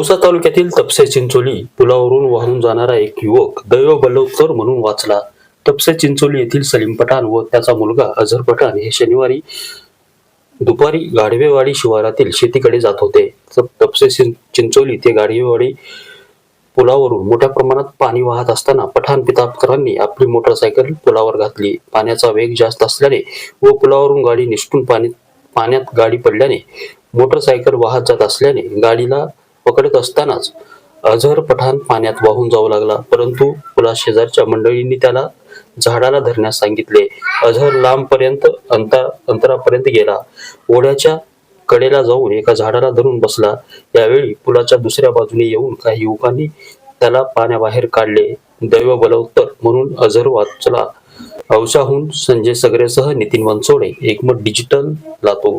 औसा तालुक्यातील तपसे चिंचोली पुलावरून वाहून जाणारा एक युवक दैव बलवकर म्हणून वाचला. तपसे चिंचोली येथील सलीम पठाण व त्याचा मुलगा अझर पठाण हे शनिवारी दुपारी गाढवेवाडी शिवारातील शेतीकडे जात होते. तपसे चिंचोली ते गाढवेवाडी पुलावरून मोठ्या प्रमाणात पाणी वाहत असताना पठाण पितापकरांनी आपली मोटरसायकल पुलावर घातली. पाण्याचा वेग जास्त असल्याने व पुलावरून गाडी निष्ठून पाणी पाण्यात गाडी पडल्याने मोटरसायकल वाहत जात असल्याने गाडीला पकडत असतानाच अझर पठाण पाण्यात वाहून जाऊ लागला. परंतु पुला शेजारच्या मंडळींनी त्याला झाडाला धरण्यास सांगितले. अझर लांबपर्यंत अंतर अंतरापर्यंत गेला. ओढ्याच्या कडेला जाऊन एका झाडाला धरून बसला. यावेळी पुलाच्या दुसऱ्या बाजूने येऊन काही युवकांनी त्याला पाण्याबाहेर काढले. दैव बलवत्तर म्हणून अझर वाचला. औसाहून Sanjay सगरेसह Nitin Bansode Ekmat digital Latur.